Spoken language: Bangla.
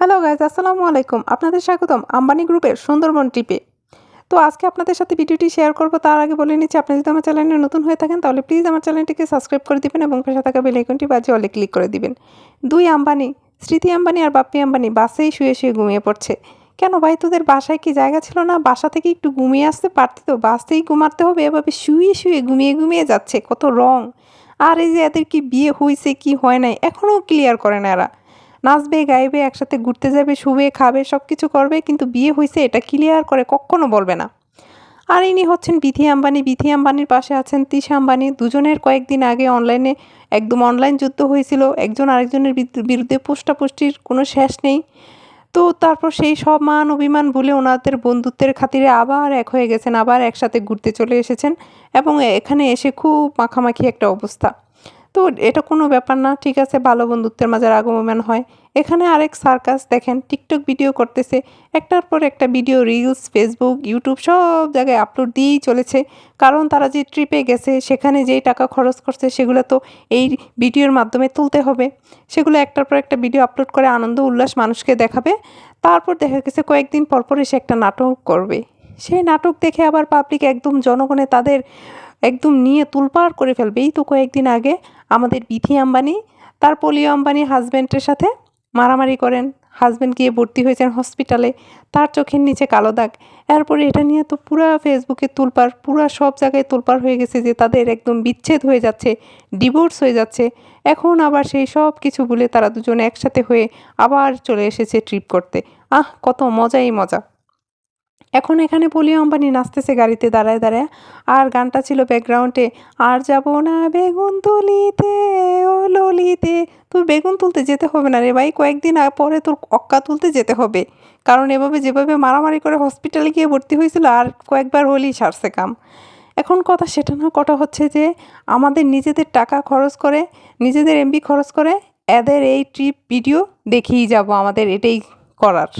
হ্যালো গাইজ আসসালামু আলাইকুম। আপনাদের স্বাগতম আম্বানি গ্রুপের সুন্দরবন ট্রিপে। তো আজকে আপনাদের সাথে ভিডিওটি শেয়ার করব। তার আগে বলে নিচ্ছি, আপনি যদি আমার চ্যানেলে নতুন হয়ে থাকেন, তাহলে প্লিজ আমার চ্যানেলটিকে সাবস্ক্রাইব করে দিবেন এবং পাশে থাকা বেল আইকনটি বাজে অলে ক্লিক করে দিবেন। দুই আম্বানি, স্মৃতি আম্বানি আর বাপ্পি আম্বানি বাসেই শুয়ে শুয়ে ঘুমিয়ে পড়ছে। কেন ভাই, তোদের বাসায় কি জায়গা ছিল না? বাসা থেকে একটু ঘুমিয়ে আসতে পারতি তো? বাসেই ঘুমাতে হবে, এভাবে শুয়ে শুয়ে ঘুমিয়ে ঘুমিয়ে যাচ্ছে, কত রং। আর এই যে এদের কি বিয়ে হয়েছে কি হয় নাই এখনও ক্লিয়ার করে না এরা। নাচবে, গাইবে, একসাথে ঘুরতে যাবে, শুবে, খাবে সব কিছু করবে, কিন্তু বিয়ে হয়েছে এটা ক্লিয়ার করে কখনো বলবে না। আর ইনি হচ্ছেন বিথি আম্বানি। বিথি আম্বানির পাশে আছেন তিশা আম্বানি। দুজনের কয়েকদিন আগে অনলাইনে একদম অনলাইন যুদ্ধ হয়েছিল। একজন আরেকজনের বিরুদ্ধে পোষ্টাপুষ্টির কোনো শেষ নেই। তো তারপর সেই সব মান অভিমান ভুলে ওনাদের বন্ধুত্বের খাতিরে আবার এক হয়ে গেছেন, আবার একসাথে ঘুরতে চলে এসেছেন এবং এখানে এসে খুব মাখামাখি একটা অবস্থা। তো এটা কোনো ব্যাপার না, ঠিক আছে, ভালো বন্ধুত্বের মাঝে আগমন হয়। এখানে আরেক সার্কাস, দেখেন, টিকটক ভিডিও করতেছে। একটার পর একটা ভিডিও রিলস ফেসবুক ইউটিউব সব জায়গায় আপলোড দিয়েই চলেছে। কারণ তারা যে ট্রিপে গেছে, সেখানে যেই টাকা খরচ করছে, সেগুলো তো এই ভিডিওর মাধ্যমে তুলতে হবে। সেগুলো একটার পর একটা ভিডিও আপলোড করে আনন্দ, উল্লাস মানুষকে দেখাবে। তারপর দেখা গেছে, কয়েকদিন পরপর এসে একটা নাটক করবে। সেই নাটক দেখে আবার পাবলিক একদম জনগণে তাদের একদম নিয়ে তুলপাড় করে ফেলবে। এই তো কয়েকদিন আগে আমাদের বিথি আম্বানি, তার পলিও আম্বানি হাজব্যান্ডের সাথে মারামারি করেন। হাজব্যান্ড গিয়ে ভর্তি হয়েছেন হসপিটালে তার চোখের নিচে কালো দাগ। এরপরে এটা নিয়ে তো পুরা ফেসবুকে তুলপার পুরা সব জায়গায় তুলপার হয়ে গেছে যে তাদের একদম বিচ্ছেদ হয়ে যাচ্ছে ডিভোর্স হয়ে যাচ্ছে। এখন আবার সেই সব কিছু ভুলে তারা দুজন একসাথে হয়ে আবার চলে এসেছে ট্রিপ করতে। আহ, কত মজাই মজা। এখন এখানে পলি আম্বানি নাচতেছে গাড়িতে দাঁড়ায় দাঁড়ায়। আর গানটা ছিল ব্যাকগ্রাউন্ডে আর যাব না বেগুন তুলিতে, ও ললিতে। তোর বেগুন তুলতে যেতে হবে না রে ভাই, কয়েকদিন পরে তোর অক্কা তুলতে যেতে হবে। কারণ এভাবে যেভাবে মারামারি করে হসপিটালে গিয়ে ভর্তি হয়েছিল, আর কয়েকবার হলেই সারছে কাম। এখন কথা সেটা না, কটা হচ্ছে যে আমাদের নিজেদের টাকা খরচ করে, নিজেদের এমবি খরচ করে, এদের এই ট্রিপ ভিডিও দেখেই যাব আমাদের এটাই করার।